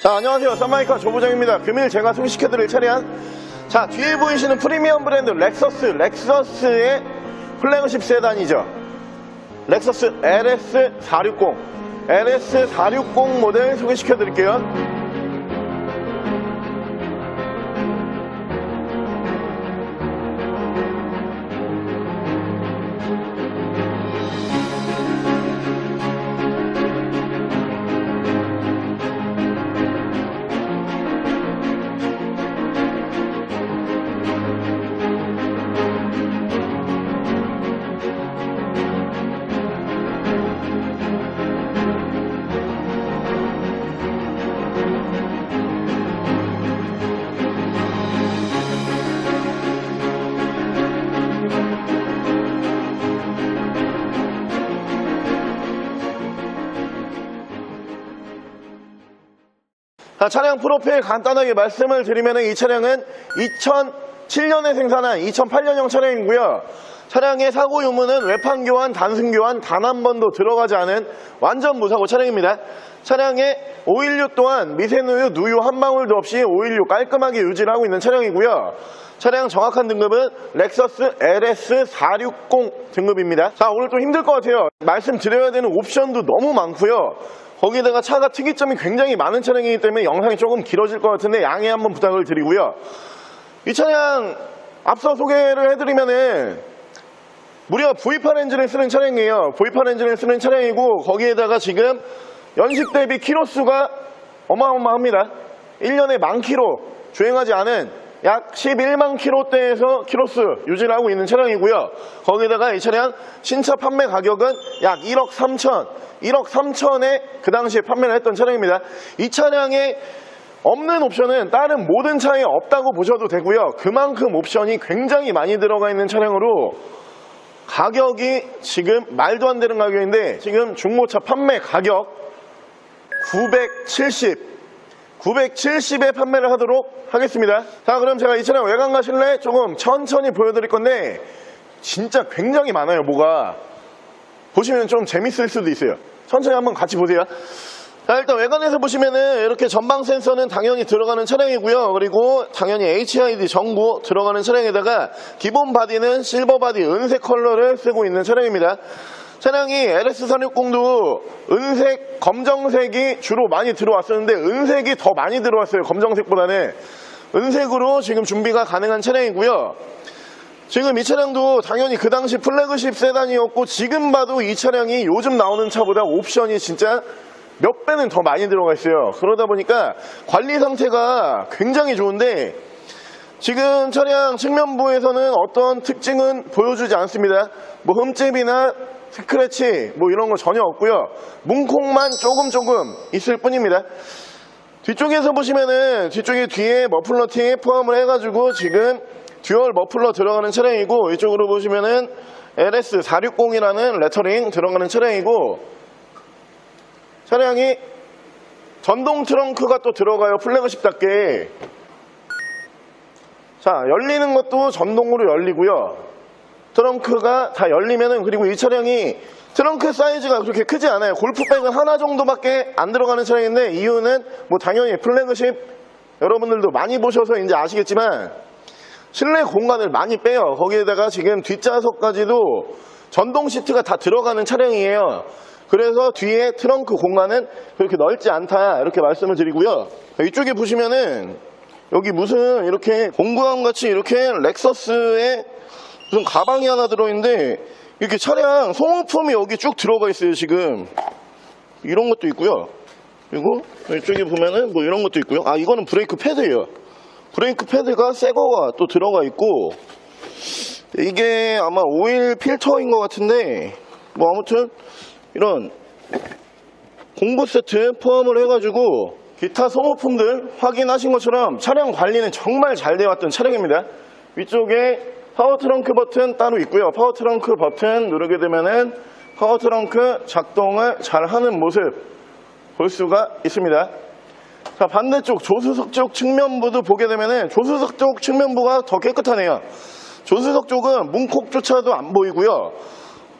자 안녕하세요. 썬마이카 조부장입니다. 금일 제가 소개시켜드릴 차량. 자 뒤에 보이시는 프리미엄 브랜드 렉서스 렉서스의 플래그십 세단이죠. 렉서스 LS460 LS460 모델 소개시켜드릴게요 자, 차량 프로필 간단하게 말씀을 드리면 이 차량은 2007년에 생산한 2008년형 차량이고요. 차량의 사고 유무는 외판 교환, 단순 교환 단 한 번도 들어가지 않은 완전 무사고 차량입니다. 차량의 오일류 또한 미세누유, 누유 한 방울도 없이 오일류 깔끔하게 유지를 하고 있는 차량이고요. 차량 정확한 등급은 렉서스 LS460 등급입니다. 자, 오늘 좀 힘들 것 같아요. 말씀드려야 되는 옵션도 너무 많고요. 거기다가 차가 특이점이 굉장히 많은 차량이기 때문에 영상이 조금 길어질 것 같은데 양해 한번 부탁을 드리고요. 이 차량 앞서 소개를 해드리면은 무려 V8 엔진을 쓰는 차량이에요. V8 엔진을 쓰는 차량이고 거기에다가 지금 연식 대비 키로수가 어마어마합니다. 1년에 만 키로 주행하지 않은 약 11만 키로대에서 키로수 유지를 하고 있는 차량이고요. 거기다가 이 차량 신차 판매 가격은 약 1억 3천, 1억 3천에 그 당시에 판매를 했던 차량입니다. 이 차량에 없는 옵션은 다른 모든 차에 없다고 보셔도 되고요. 그만큼 옵션이 굉장히 많이 들어가 있는 차량으로 가격이 지금 말도 안 되는 가격인데 지금 중고차 판매 가격 970 970에 판매를 하도록 하겠습니다. 자 그럼 제가 이 차량 외관 가실래? 조금 천천히 보여드릴 건데 진짜 굉장히 많아요 뭐가. 보시면 좀 재밌을 수도 있어요. 천천히 한번 같이 보세요. 자 일단 외관에서 보시면은 이렇게 전방 센서는 당연히 들어가는 차량이고요. 그리고 당연히 HID 전구 들어가는 차량에다가 기본 바디는 실버 바디 은색 컬러를 쓰고 있는 차량입니다 차량이 LS460도 은색, 검정색이 주로 많이 들어왔었는데 은색이 더 많이 들어왔어요 검정색보다는 은색으로 지금 준비가 가능한 차량이고요 지금 이 차량도 당연히 그 당시 플래그십 세단이었고 지금 봐도 이 차량이 요즘 나오는 차보다 옵션이 진짜 몇 배는 더 많이 들어가 있어요. 그러다 보니까 관리 상태가 굉장히 좋은데 지금 차량 측면부에서는 어떤 특징은 보여주지 않습니다. 뭐 흠집이나 스크래치 뭐 이런 거 전혀 없고요. 문콕만 조금 조금 있을 뿐입니다. 뒤쪽에서 보시면은 뒤쪽에 뒤에 머플러팅 포함을 해가지고 지금 듀얼 머플러 들어가는 차량이고 이쪽으로 보시면은 LS460이라는 레터링 들어가는 차량이고 차량이 전동 트렁크가 또 들어가요 플래그십답게 자 열리는 것도 전동으로 열리고요 트렁크가 다 열리면은 그리고 이 차량이 트렁크 사이즈가 그렇게 크지 않아요. 골프백은 하나 정도밖에 안 들어가는 차량인데 이유는 뭐 당연히 플래그십 여러분들도 많이 보셔서 이제 아시겠지만 실내 공간을 많이 빼요. 거기에다가 지금 뒷좌석까지도 전동 시트가 다 들어가는 차량이에요. 그래서 뒤에 트렁크 공간은 그렇게 넓지 않다 이렇게 말씀을 드리고요. 이쪽에 보시면은 여기 무슨 이렇게 공구함 같이 이렇게 렉서스에 무슨 가방이 하나 들어있는데 이렇게 차량 소모품이 여기 쭉 들어가 있어요 지금. 이런 것도 있고요. 그리고 이쪽에 보면은 뭐 이런 것도 있고요. 아 이거는 브레이크 패드예요. 브레이크 패드가 새 거가 또 들어가 있고 이게 아마 오일 필터인 것 같은데 뭐 아무튼 이런 공구 세트 포함을 해가지고 기타 소모품들 확인하신 것처럼 차량 관리는 정말 잘 되어 왔던 차량입니다. 위쪽에 파워 트렁크 버튼 따로 있고요. 파워 트렁크 버튼 누르게 되면은 파워 트렁크 작동을 잘 하는 모습 볼 수가 있습니다. 자, 반대쪽 조수석 쪽 측면부도 보게 되면은 조수석 쪽 측면부가 더 깨끗하네요. 조수석 쪽은 문콕조차도 안 보이고요.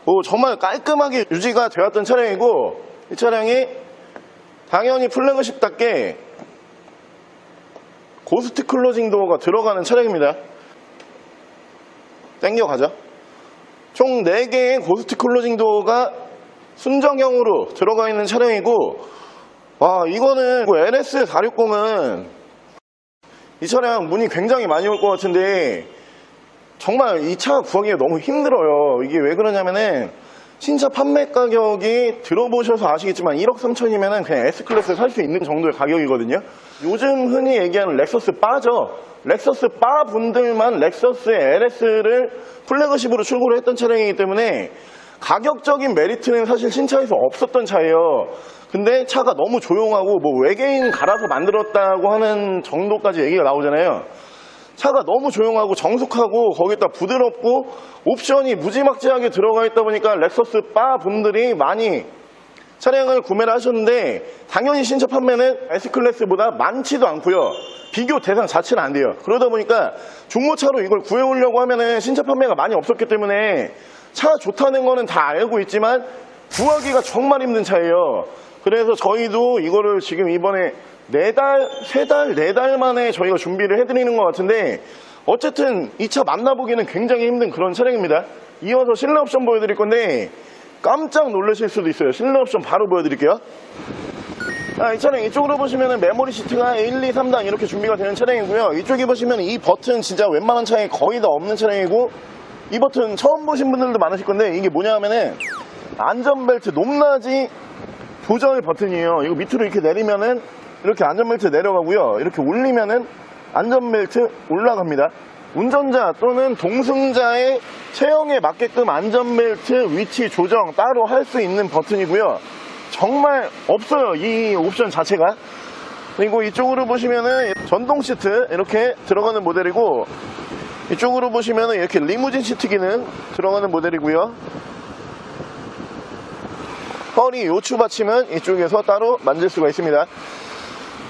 오, 정말 깔끔하게 유지가 되었던 차량이고 이 차량이 당연히 플래그십답게 고스트 클로징 도어가 들어가는 차량입니다. 땡겨가죠. 총 4개의 고스트 클로징 도어가 순정형으로 들어가 있는 차량이고 와 이거는 뭐 LS 460은 이 차량 문이 굉장히 많이 올 것 같은데 정말 이 차 구하기가 너무 힘들어요. 이게 왜 그러냐면은 신차 판매 가격이 들어보셔서 아시겠지만 1억 3천이면은 그냥 S클래스 살 수 있는 정도의 가격이거든요. 요즘 흔히 얘기하는 렉서스 바죠. 렉서스 바 분들만 렉서스의 LS를 플래그십으로 출고를 했던 차량이기 때문에 가격적인 메리트는 사실 신차에서 없었던 차예요. 근데 차가 너무 조용하고 뭐 외계인 갈아서 만들었다고 하는 정도까지 얘기가 나오잖아요. 차가 너무 조용하고 정숙하고 거기다 부드럽고 옵션이 무지막지하게 들어가 있다 보니까 렉서스 바 분들이 많이 차량을 구매를 하셨는데 당연히 신차 판매는 S클래스보다 많지도 않고요. 비교 대상 자체는 안 돼요. 그러다 보니까 중고차로 이걸 구해오려고 하면은 신차 판매가 많이 없었기 때문에 차 좋다는 거는 다 알고 있지만 구하기가 정말 힘든 차예요. 그래서 저희도 이거를 지금 이번에 네 달, 세 달, 네 달 만에 저희가 준비를 해드리는 것 같은데 어쨌든 이 차 만나보기는 굉장히 힘든 그런 차량입니다. 이어서 실내 옵션 보여드릴 건데 깜짝 놀라실 수도 있어요. 실내 옵션 바로 보여드릴게요. 아, 이 차량 이쪽으로 보시면 메모리 시트가 1, 2, 3단 이렇게 준비가 되는 차량이고요. 이쪽에 보시면 이 버튼 진짜 웬만한 차에 거의 다 없는 차량이고 이 버튼 처음 보신 분들도 많으실 건데 이게 뭐냐 하면은 안전벨트 높낮이 조절 버튼이에요. 이거 밑으로 이렇게 내리면은 이렇게 안전벨트 내려가고요. 이렇게 올리면은 안전벨트 올라갑니다. 운전자 또는 동승자의 체형에 맞게끔 안전벨트 위치 조정 따로 할 수 있는 버튼이고요. 정말 없어요. 이 옵션 자체가. 그리고 이쪽으로 보시면은 전동 시트 이렇게 들어가는 모델이고 이쪽으로 보시면은 이렇게 리무진 시트 기능 들어가는 모델이고요. 허리 요추 받침은 이쪽에서 따로 만질 수가 있습니다.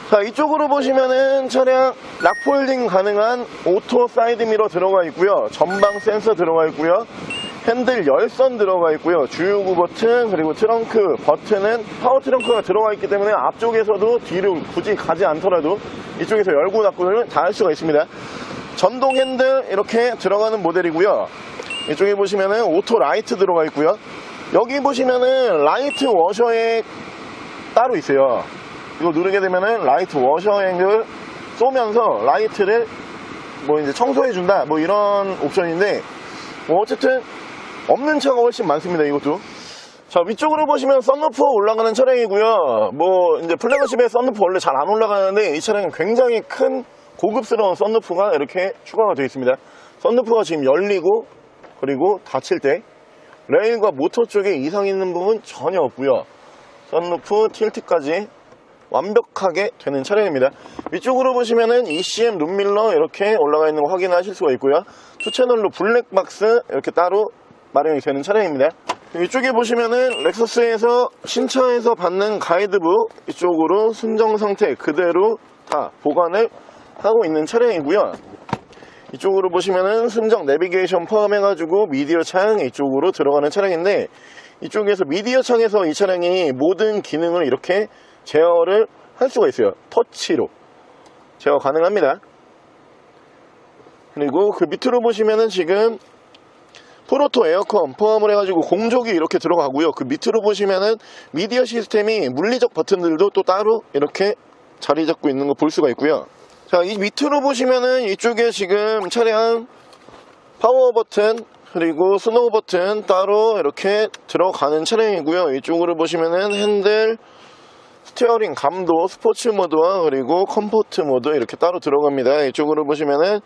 자, 이쪽으로 보시면은 차량 락폴딩 가능한 오토 사이드 미러 들어가 있고요. 전방 센서 들어가 있고요. 핸들 열선 들어가 있고요. 주유구 버튼 그리고 트렁크 버튼은 파워 트렁크가 들어가 있기 때문에 앞쪽에서도 뒤로 굳이 가지 않더라도 이쪽에서 열고 닫고를 다할 수가 있습니다. 전동 핸들 이렇게 들어가는 모델이고요. 이쪽에 보시면은 오토 라이트 들어가 있고요. 여기 보시면은 라이트 워셔액 따로 있어요. 이거 누르게 되면은 라이트 워셔액을 쏘면서 라이트를 뭐 이제 청소해준다. 뭐 이런 옵션인데 뭐 어쨌든 없는 차가 훨씬 많습니다 이것도. 자 위쪽으로 보시면 썬루프 올라가는 차량이고요. 뭐 이제 플래그십에 썬루프 원래 잘 안 올라가는데 이 차량은 굉장히 큰 고급스러운 썬루프가 이렇게 추가가 되어 있습니다. 썬루프가 지금 열리고 그리고 닫힐 때 레일과 모터 쪽에 이상 있는 부분 전혀 없고요. 썬루프 틸트까지 완벽하게 되는 차량입니다. 위쪽으로 보시면은 ECM 룸밀러 이렇게 올라가 있는 거 확인하실 수가 있고요. 투채널로 블랙박스 이렇게 따로 마련이 되는 차량입니다. 이쪽에 보시면은 렉서스에서 신차에서 받는 가이드북 이쪽으로 순정 상태 그대로 다 보관을 하고 있는 차량이고요. 이쪽으로 보시면은 순정 내비게이션 포함해가지고 미디어 창 이쪽으로 들어가는 차량인데 이쪽에서 미디어 창에서 이 차량이 모든 기능을 이렇게 제어를 할 수가 있어요. 터치로 제어 가능합니다. 그리고 그 밑으로 보시면은 지금 프로토 에어컨 포함을 해가지고 공조기 이렇게 들어가고요. 그 밑으로 보시면은 미디어 시스템이 물리적 버튼들도 또 따로 이렇게 자리 잡고 있는 거 볼 수가 있고요. 자, 이 밑으로 보시면은 이쪽에 지금 차량 파워 버튼 그리고 스노우 버튼 따로 이렇게 들어가는 차량이고요. 이쪽으로 보시면은 핸들 스티어링 감도 스포츠 모드와 그리고 컴포트 모드 이렇게 따로 들어갑니다. 이쪽으로 보시면은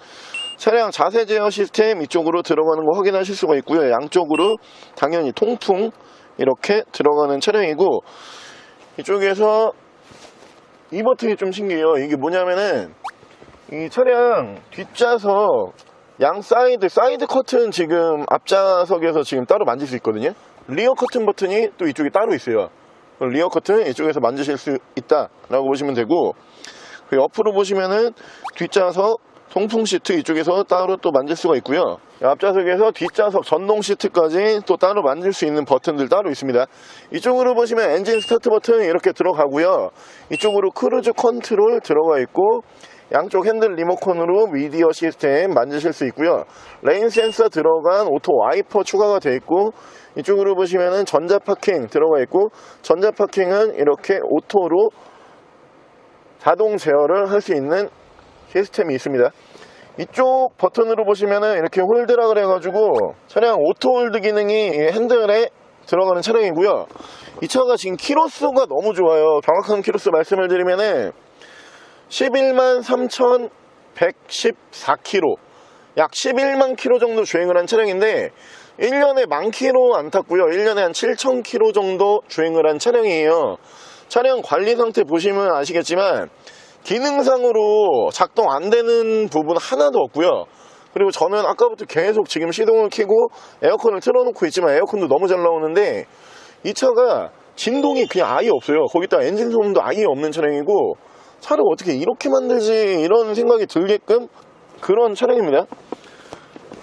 차량 자세 제어 시스템 이쪽으로 들어가는 거 확인하실 수가 있고요. 양쪽으로 당연히 통풍 이렇게 들어가는 차량이고 이쪽에서 이 버튼이 좀 신기해요. 이게 뭐냐면은 이 차량 뒷좌석 양 사이드 사이드 커튼 지금 앞좌석에서 지금 따로 만질 수 있거든요. 리어 커튼 버튼이 또 이쪽에 따로 있어요. 리어 커튼 이쪽에서 만드실 수 있다라고 보시면 되고 그 옆으로 보시면은 뒷좌석 통풍 시트 이쪽에서 따로 또 만질 수가 있고요. 앞좌석에서 뒷좌석 전동 시트까지 또 따로 만질 수 있는 버튼들 따로 있습니다. 이쪽으로 보시면 엔진 스타트 버튼 이렇게 들어가고요. 이쪽으로 크루즈 컨트롤 들어가 있고 양쪽 핸들 리모컨으로 미디어 시스템 만드실 수 있고요. 레인 센서 들어간 오토 와이퍼 추가가 되어 있고 이쪽으로 보시면은 전자 파킹 들어가 있고 전자 파킹은 이렇게 오토로 자동 제어를 할 수 있는 시스템이 있습니다. 이쪽 버튼으로 보시면은 이렇게 홀드라 그래 가지고 차량 오토 홀드 기능이 이 핸들에 들어가는 차량이고요. 이 차가 지금 키로수가 너무 좋아요. 정확한 키로수 말씀을 드리면은 11만 3,114km 약 11만 km 정도 주행을 한 차량인데 1년에 만 km 안 탔고요. 1년에 한 7,000km 정도 주행을 한 차량이에요. 차량 관리 상태 보시면 아시겠지만 기능상으로 작동 안 되는 부분 하나도 없고요. 그리고 저는 아까부터 계속 지금 시동을 켜고 에어컨을 틀어놓고 있지만 에어컨도 너무 잘 나오는데 이 차가 진동이 그냥 아예 없어요. 거기다 엔진 소음도 아예 없는 차량이고 차를 어떻게 이렇게 만들지 이런 생각이 들게끔 그런 차량입니다.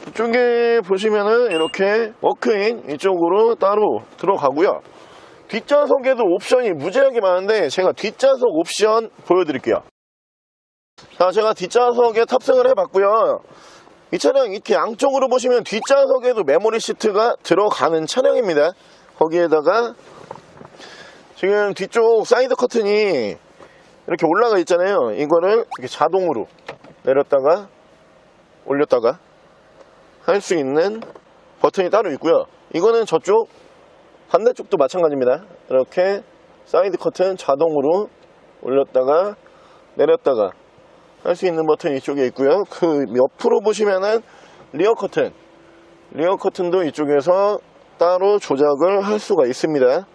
이쪽에 보시면은 이렇게 워크인 이쪽으로 따로 들어가고요. 뒷좌석에도 옵션이 무지하게 많은데 제가 뒷좌석 옵션 보여드릴게요. 자 제가 뒷좌석에 탑승을 해봤고요. 이 차량 이렇게 양쪽으로 보시면 뒷좌석에도 메모리 시트가 들어가는 차량입니다. 거기에다가 지금 뒤쪽 사이드 커튼이 이렇게 올라가 있잖아요. 이거를 이렇게 자동으로 내렸다가 올렸다가 할 수 있는 버튼이 따로 있고요. 이거는 저쪽 반대쪽도 마찬가지입니다. 이렇게 사이드 커튼 자동으로 올렸다가 내렸다가 할 수 있는 버튼이 이쪽에 있고요. 그 옆으로 보시면은 리어 커튼 리어 커튼도 이쪽에서 따로 조작을 할 수가 있습니다.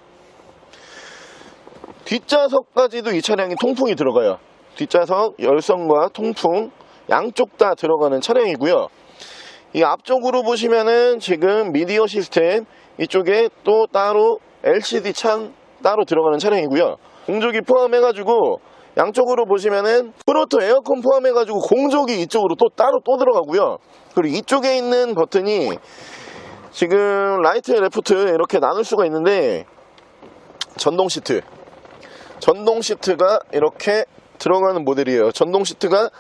뒷좌석까지도 이 차량이 통풍이 들어가요. 뒷좌석 열선과 통풍 양쪽 다 들어가는 차량이고요. 이 앞쪽으로 보시면은 지금 미디어 시스템 이쪽에 또 따로 LCD 창 따로 들어가는 차량이고요. 공조기 포함해가지고 양쪽으로 보시면은 프로토 에어컨 포함해가지고 공조기 이쪽으로 또 따로 또 들어가고요. 그리고 이쪽에 있는 버튼이 지금 라이트 레프트 이렇게 나눌 수가 있는데 전동 시트 전동 시트가 이렇게 들어가는 모델이에요. 전동 시트가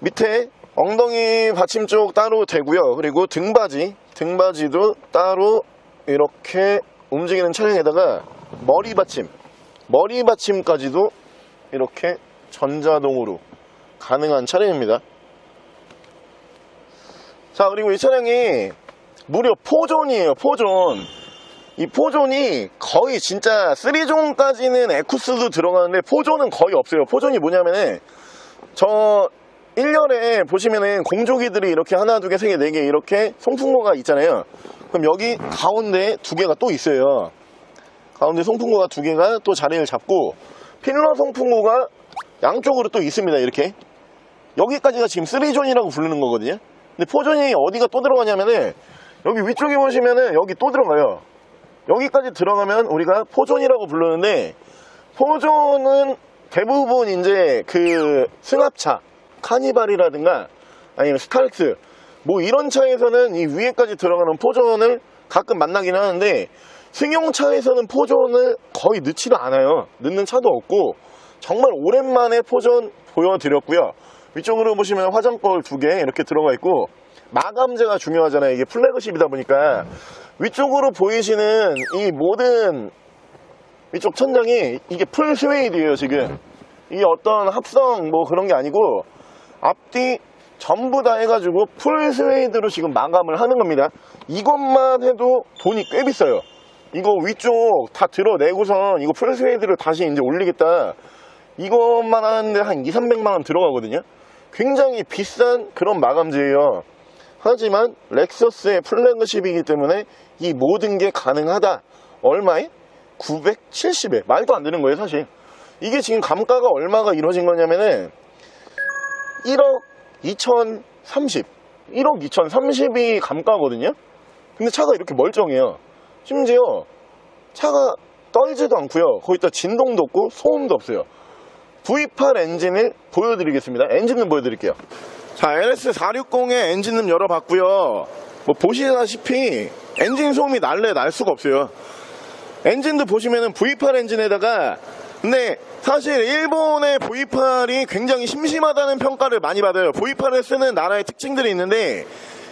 밑에 엉덩이 받침 쪽 따로 되고요. 그리고 등받이, 등받이도 따로 이렇게 움직이는 차량에다가 머리 받침, 머리 받침까지도 이렇게 전자동으로 가능한 차량입니다. 자, 그리고 이 차량이 무려 포존이에요, 포존. 이 포존이 거의 진짜 3존까지는 에쿠스도 들어가는데 포존은 거의 없어요. 포존이 뭐냐면은 저 1년에 보시면은 공조기들이 이렇게 하나, 두 개, 세 개, 네 개 이렇게 송풍구가 있잖아요. 그럼 여기 가운데 두 개가 또 있어요. 가운데 송풍구가 두 개가 또 자리를 잡고 필러 송풍구가 양쪽으로 또 있습니다. 이렇게. 여기까지가 지금 3존이라고 부르는 거거든요. 근데 포존이 어디가 또 들어가냐면은 여기 위쪽에 보시면은 여기 또 들어가요. 여기까지 들어가면 우리가 포존이라고 부르는데 포존은 대부분 이제 그 승합차 카니발이라든가 아니면 스타렉스 뭐 이런 차에서는 이 위에까지 들어가는 포존을 가끔 만나긴 하는데 승용차에서는 포존을 거의 넣지도 않아요. 넣는 차도 없고 정말 오랜만에 포존 보여드렸고요. 위쪽으로 보시면 화장벌 두개 이렇게 들어가 있고 마감재가 중요하잖아요. 이게 플래그십이다 보니까. 위쪽으로 보이시는 이 모든 위쪽 천장이 이게 풀 스웨이드예요 지금. 이게 어떤 합성 뭐 그런 게 아니고 앞뒤 전부 다 해가지고 풀 스웨이드로 지금 마감을 하는 겁니다. 이것만 해도 돈이 꽤 비싸요. 이거 위쪽 다 드러내고선 이거 풀 스웨이드를 다시 이제 올리겠다. 이것만 하는데 한 2, 300만 원 들어가거든요. 굉장히 비싼 그런 마감재예요 하지만 렉서스의 플래그십이기 때문에 이 모든 게 가능하다. 얼마에? 970에. 말도 안 되는 거예요, 사실. 이게 지금 감가가 얼마가 이루어진 거냐면은 1억 2030. 1억 2030이 감가거든요? 근데 차가 이렇게 멀쩡해요. 심지어 차가 떨지도 않고요. 거기다 진동도 없고 소음도 없어요. V8 엔진을 보여드리겠습니다. 엔진을 보여드릴게요. 자, LS460의 엔진음 열어봤고요. 뭐 보시다시피 엔진 소음이 날래 날 수가 없어요. 엔진도 보시면은 V8 엔진에다가 근데 사실 일본의 V8이 굉장히 심심하다는 평가를 많이 받아요. V8을 쓰는 나라의 특징들이 있는데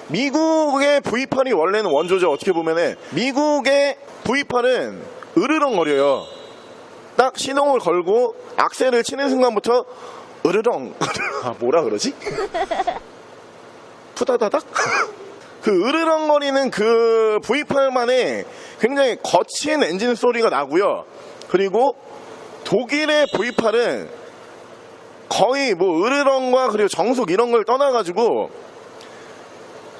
미국의 V8이 원래는 원조죠. 어떻게 보면은 미국의 V8은 으르렁거려요. 딱 시동을 걸고 악셀을 치는 순간부터 으르렁 아 뭐라 그러지? 푸다다닥 그 으르렁거리는 그 V8만의 굉장히 거친 엔진 소리가 나고요. 그리고 독일의 V8은 거의 뭐 으르렁과 그리고 정속 이런 걸 떠나가지고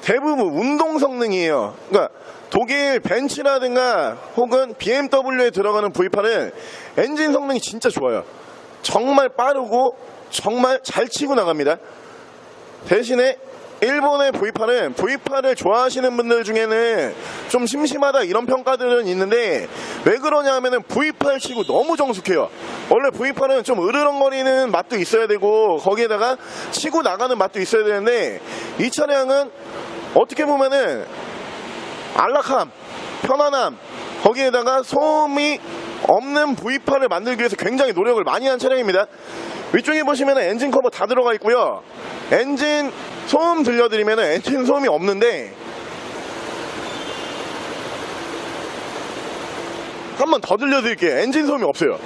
대부분 운동 성능이에요. 그러니까 독일 벤츠라든가 혹은 BMW에 들어가는 V8은 엔진 성능이 진짜 좋아요. 정말 빠르고 정말 잘 치고 나갑니다. 대신에 일본의 V8은 V8을 좋아하시는 분들 중에는 좀 심심하다 이런 평가들은 있는데 왜 그러냐 하면은 V8 치고 너무 정숙해요. 원래 V8은 좀 으르렁거리는 맛도 있어야 되고 거기에다가 치고 나가는 맛도 있어야 되는데 이 차량은 어떻게 보면은 안락함, 편안함, 거기에다가 소음이 없는 V8을 만들기 위해서 굉장히 노력을 많이 한 차량입니다. 위쪽에 보시면 엔진 커버 다 들어가 있고요. 엔진 소음 들려드리면 엔진 소음이 없는데 한 번 더 들려드릴게요. 엔진 소음이 없어요.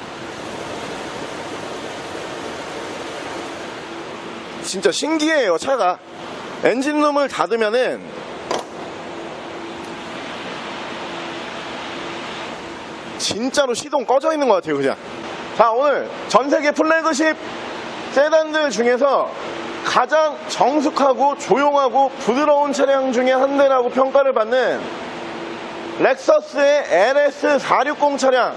진짜 신기해요, 차가. 엔진 룸을 닫으면은 진짜로 시동 꺼져 있는 것 같아요, 그냥. 자, 오늘 전 세계 플래그십 세단들 중에서 가장 정숙하고 조용하고 부드러운 차량 중에 한 대라고 평가를 받는 렉서스의 LS460 차량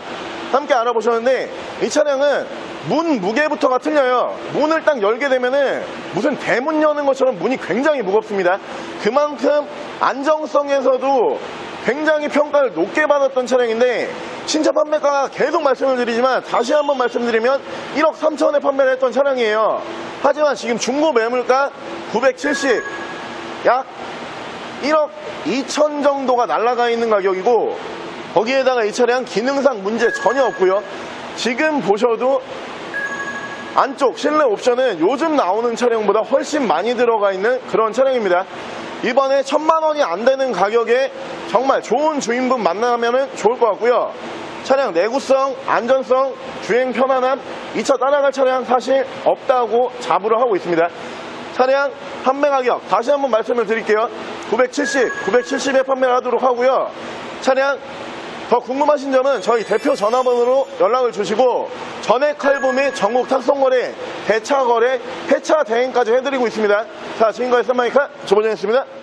함께 알아보셨는데 이 차량은 문 무게부터가 틀려요. 문을 딱 열게 되면은 무슨 대문 여는 것처럼 문이 굉장히 무겁습니다. 그만큼 안정성에서도 굉장히 평가를 높게 받았던 차량인데 신차 판매가 계속 말씀을 드리지만 다시 한번 말씀드리면 1억 3천에 판매를 했던 차량이에요. 하지만 지금 중고 매물가 970, 약 1억 2천 정도가 날라가 있는 가격이고 거기에다가 이 차량 기능상 문제 전혀 없고요. 지금 보셔도 안쪽 실내 옵션은 요즘 나오는 차량보다 훨씬 많이 들어가 있는 그런 차량입니다. 이번에 천만 원이 안 되는 가격에 정말 좋은 주인분 만나면 좋을 것 같고요. 차량 내구성, 안전성, 주행 편안함, 이차 따라갈 차량 사실 없다고 자부를 하고 있습니다. 차량 판매 가격 다시 한번 말씀을 드릴게요. 970, 970에 판매를 하도록 하고요. 차량 더 궁금하신 점은 저희 대표 전화번호로 연락을 주시고 전액 할부 및 전국 탁송거래, 대차거래, 폐차 대행까지 해드리고 있습니다. 자, 지금까지 썬마이카 조보정이었습니다.